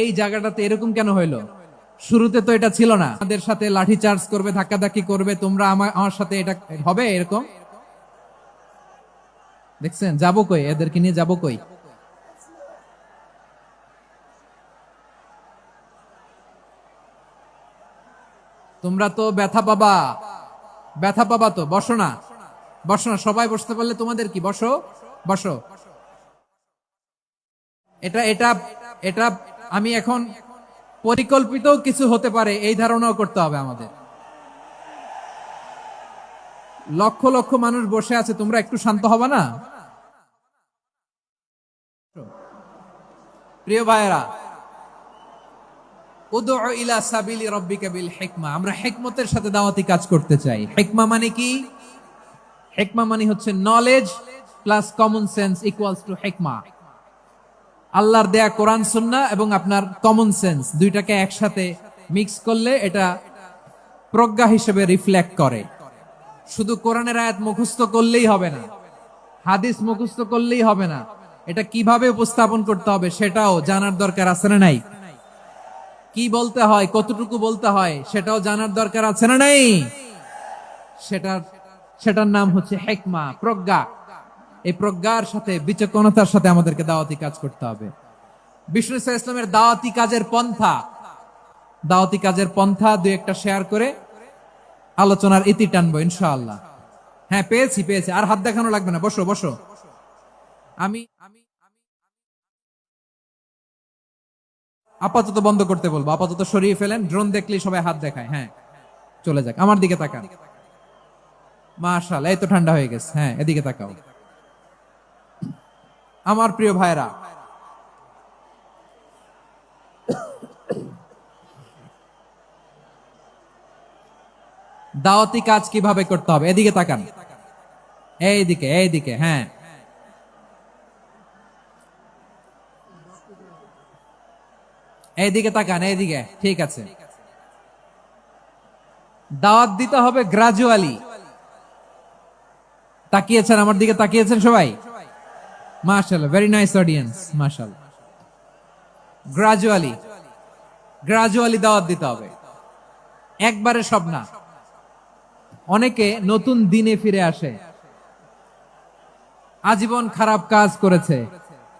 এই জায়গাটাতে এরকম কেন হইল? শুরুতে তো এটা ছিল না। আমাদের সাথে লাঠি চার্জ করবে, ধাক্কাধাক্কি করবে, তোমরা আমার আমার সাথে এটা হবে এরকম? দেখছেন? যাব কই? এদেরকে নিয়ে যাব কই? তোমরা তো ব্যথা পাবা। ব্যথা পাবা তো, বসো না। বসো না, সবাই বসতে পারলে তোমাদের কি? বসো বসো। এটা এটা এটা আমি এখন পরিকল্পিত কিছু হতে পারে, এই ধারণাও করতে হবে আমাদের। লক্ষ লক্ষ মানুষ বসে আছে, তোমরা একটু শান্ত হবে না? প্রিয় ভাইয়েরা উদু ইলা আমরা সাথে দাওয়াতি কাজ করতে চাই। হিকমা মানে কি? হিকমা মানে হচ্ছে knowledge plus common sense to হিকমা। আল্লাহর দেয়া কোরআন, সুন্নাহ এবং আপনার কমন সেন্স দুইটাকে একসাথে মিক্স করলে এটা প্রজ্ঞা হিসেবে রিফ্লেক্ট করে। শুধু কোরআনের আয়াত মুখস্থ করলেই হবে না, হাদিস মুখস্থ করলেই হবে না, এটা কীভাবে উপস্থাপন করতে হবে সেটাও জানার দরকার আছে না নাই? কি বলতে হয়, কতটুকু বলতে হয় সেটাও জানার দরকার আছে না নাই? সেটার সেটার নাম হচ্ছে হেকমা, প্রজ্ঞা। এই প্রজ্ঞার সাথে, বিচক্ষণতার সাথে আমাদেরকে দাওয়াতি কাজ করতে হবে। বিষ্ণু ইসলামের দাওয়াতি কাজের পন্থা। দাওয়াতি কাজের পন্থা দুই একটা শেয়ার করে আলোচনার ইতি টানবো, ইনশাআল্লাহ। হ্যাঁ পেয়েছি পেয়েছি। আর হাত দেখানো লাগবে না। বসো বসো। আমি আমি আপাতত বন্ধ করতে বলব। আপাতত সরিয়ে ফেলেন। ড্রোন দেখলে সবাই হাত দেখায়। হ্যাঁ চলে যাক। আমার দিকে তাকান। মাশাল এই তো ঠান্ডা হয়ে গেছে। হ্যাঁ এদিকে তাকাও। আমার প্রিয় ভাইরা দাওয়াতি কাজ কীভাবে করতে হবে? এদিকে তাকান। এইদিকে এইদিকে হ্যাঁ। এইদিকে তাকান, এইদিকে, ঠিক আছে। দাওয়াত দিতে হবে গ্রাজুয়ালি তাকিয়েছেন আমার দিকে, তাকিয়েছেন সবাই? মার্শাল ভেরি নাইস অডিয়েন্স মার্শাল গ্রাজুয়ালি গ্রাজুয়ালি দাওয়াত দিতে হবে। একবারে সব না। অনেকে নতুন দিনে ফিরে আসে। আজীবন খারাপ কাজ করেছে।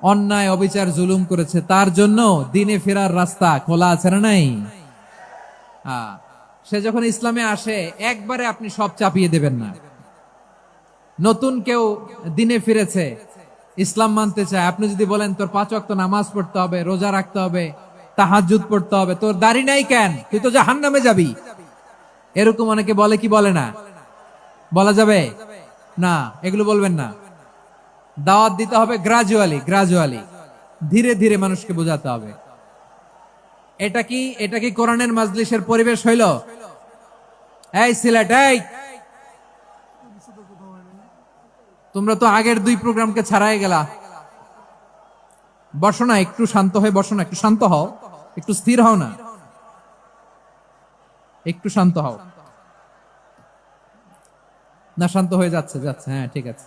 অন্যায়, অবিচার, জুলুম করেছে। তার জন্য দিনে ফেরার রাস্তা খোলা আছে না নাই? সে যখন ইসলামে আসে, একবারে আপনি সব চাপিয়ে দেবেন না। নতুন কেউ দিনে ফিরেছে ইসলাম মানতে চায়। আপনি যদি বলেন, তোর পাঁচ ওয়াক্ত নামাজ পড়তে হবে, রোজা রাখতে হবে তাহাজুদ পড়তে হবে, তোর দাড়ি নাই কেন? তুই তো জাহান নামে যাবি। এরকম অনেকে বলে কি বলে না? বলা যাবে? না, এগুলো বলবেন না। দাওয়াত দিতে হবে গ্রাজুয়ালি গ্রাজুয়ালি ধীরে ধীরে মানুষকে বোঝাতে হবে। এটা কি এটা কি কোরআনের মাজলিসের পরিবেশ হইল? এই সিলেট, এই! তোমরা তো আগের দুই প্রোগ্রামকে ছাড়াই গেলা। বসো না, একটু শান্ত হয়ে বসো না, একটু শান্ত হও। একটু স্থির হও না। একটু শান্ত হও। না, শান্ত হয়ে যাচ্ছে যাচ্ছে হ্যাঁ ঠিক আছে।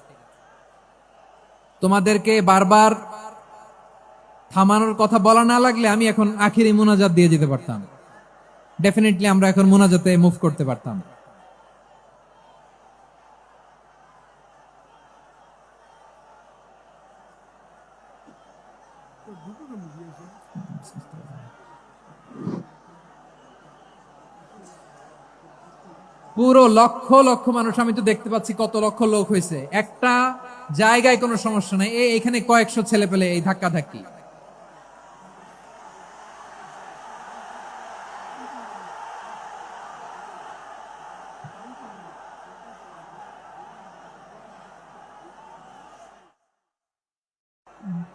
তোমাদেরকে বারবার থামানোর কথা বলা না লাগলে আমি এখন আখিরি মোনাজাত দিয়ে যেতে পারতাম। ডেফিনেটলি আমরা এখন মোনাজাতে মুভ করতে পারতাম। পুরো লক্ষ লক্ষ মানুষ, আমি তো দেখতে পাচ্ছি কত লক্ষ লোক হয়েছে। একটা জায়গায় কোনো সমস্যা নাই। এখানে কয়েকশো ছেলে পেলে এই ধাক্কা ধাক্কি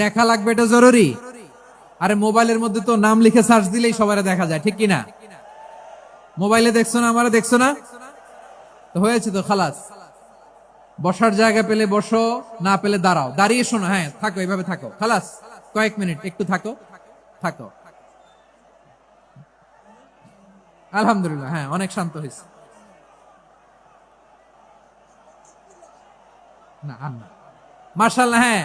দেখা লাগবে এটা জরুরি। আরে মোবাইলের মধ্যে তো নাম লিখে সার্চ দিলেই সবার দেখা যায়, ঠিক কিনা? মোবাইলে দেখছ না, আমারে দেখছ না? তো হয়েছে তো, খালাস। বসার জায়গা পেলে বসো, না পেলে দাঁড়াও। দাঁড়িয়ে শোনো হ্যাঁ থাকো, এইভাবে থাকো। খালাস, কয়েক মিনিট, একটু থাকো। থাকো। আলহামদুলিল্লাহ হ্যাঁ অনেক শান্ত হয়েছে। না, আর না। হ্যাঁ।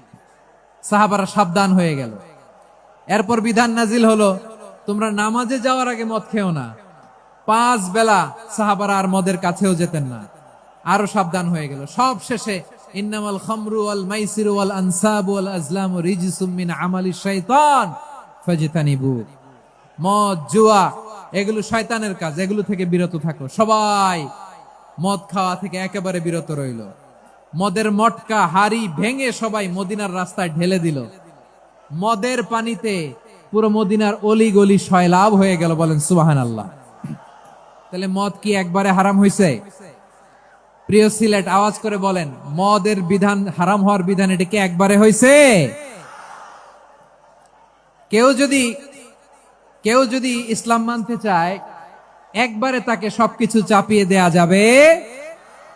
সাহাবারা সাবধান হয়ে গেল। এরপর বিধান নাজিল হলো, তোমরা নামাজে যাওয়ার আগে মদ খেও না। পাঁচ বেলা সাহাবারা আর মদের কাছেও যেতেন না। আরও সাবধান হয়ে গেল। সব শেষে ইন্নামাল খামরু ওয়াল মাইসিরু ওয়াল আনসাবু ওয়াল আজলামু রিজসুম মিন আমালি শাইতান ফাজতানিবু। মদ, জুয়া, এগুলো শয়তানের কাজ। এগুলো থেকে বিরত থাকো। সবাই মদ খাওয়া থেকে একেবারে বিরত রইল। মদের মটকা হাড়ি ভেঙে সবাই মদিনার রাস্তায় ঢেলে দিল। মদের পানিতে পুরো মদিনার অলি গলি সয়লাভ হয়ে গেল বলেন সুবাহান আল্লাহ তাহলে মদ কি একবারে হারাম হয়েছে প্রিয় সিলেট, আওয়াজ করে বলেন, মদের বিধান হারাম হওয়ার বিধান এটা কি একবারে হয়েছে কেউ যদি কেউ যদি ইসলাম মানতে চায়, একবারে তাকে সবকিছু চাপিয়ে দেয়া যাবে।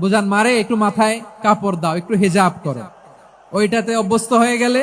বুঝান মারে একটু মাথায় কাপড় দাও একটু হেজাব করো। ওইটাতে অভ্যস্ত হয়ে গেলে